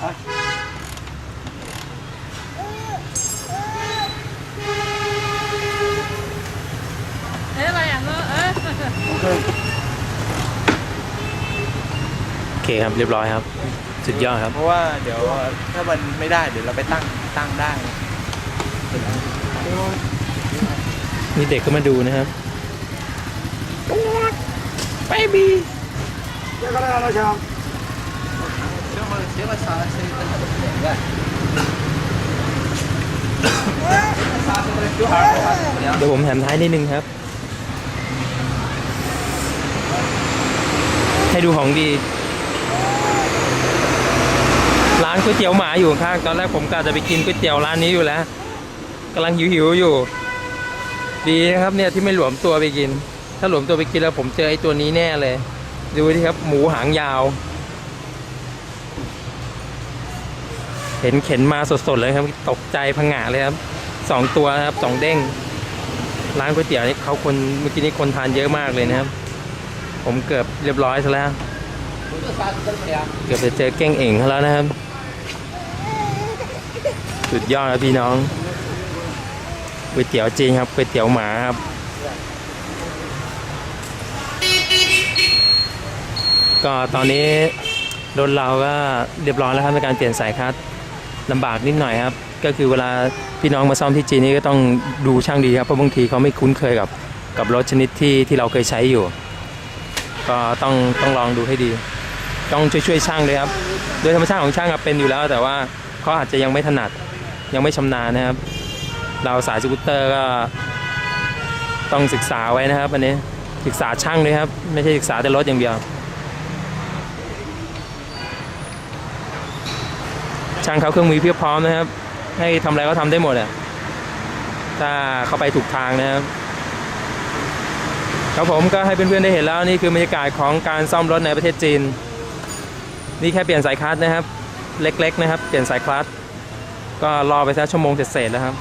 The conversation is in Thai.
เอ๊ะอะอะนอะเอ๊โอเคครับเรียบร้อยครับ สุดยอดครับ เพราะว่าเดี๋ยวถ้ามันไม่ได้เดี๋ยวเราไปตั้งตั้งได้นี่เด็กก็มาดูนะครับเบบี้ เดี๋ยวก็ได้แล้วชาม เดี๋ยวผมแถมท้ายนิดนึงครับ ให้ดูของดี ร้านก๋วยเตี๋ยวหมาอยู่ข้างตอนแรกผมกะจะไปกินก๋วยเตี๋ยวร้านนี้อยู่แล้วกำลังหิวๆอยู่ ดีนะครับเนี่ยที่ไม่หลวมตัวไปกิน ถ้าหลวมตัวไปกินแล้วผมเจอไอ้ตัวนี้แน่เลย ดูที่ครับ หมูหางยาว เห็นเข็นมาสดๆเลยครับ ตกใจพังงะเลยครับสองตัวครับสองเด้ง ร้านก๋วยเตี๋ยวนี่เขาคนเมื่อกี้นี้คนทานเยอะมากเลยนะครับ ผมเกือบเรียบร้อยซะแล้ว เกือบจะเจอเก้งเอ่งแล้วนะครับ สุดยอดครับพี่น้องก๋วยเตี๋ยวจริงครับก๋วยเตี๋ยวหมาครับ ก็ตอนนี้รถเราก็เรียบร้อยแล้วครับในการเปลี่ยนสายคลัตช์ ลำบากนิดหน่อยครับ ก็คือเวลาพี่น้องมาซ่อมที่จีนนี่ก็ต้องดูช่างดีครับเพราะบางทีเขาไม่คุ้นเคยกับกับรถชนิดที่ที่เราเคยใช้อยู่ ก็ต้องต้องลองดูให้ดี ต้องช่วยช่วยช่างด้วยครับ โดยธรรมชาติของช่างอะเป็นอยู่แล้ว แต่ว่าเขาอาจจะยังไม่ถนัดยังไม่ชำนาญนะครับ เราสายสกูตเตอร์ก็ต้องศึกษาไว้นะครับอันนี้ศึกษาช่างด้วยครับ ไม่ใช่ศึกษาแต่รถอย่างเดียว ช่างเขาเครื่องมือเพียบพร้อมนะครับ ให้ทำอะไรก็ทำได้หมดอะถ้าเข้าไปถูกทางนะครับครับผมก็ให้เพื่อนๆได้เห็นแล้วนี่คือบรรยากาศของการซ่อมรถในประเทศจีน นี่แค่เปลี่ยนสายคลัตช์นะครับ เล็กๆนะครับ เปลี่ยนสายคลัตช์ก็รอไปสักชั่วโมงเสร็จๆแล้วครับ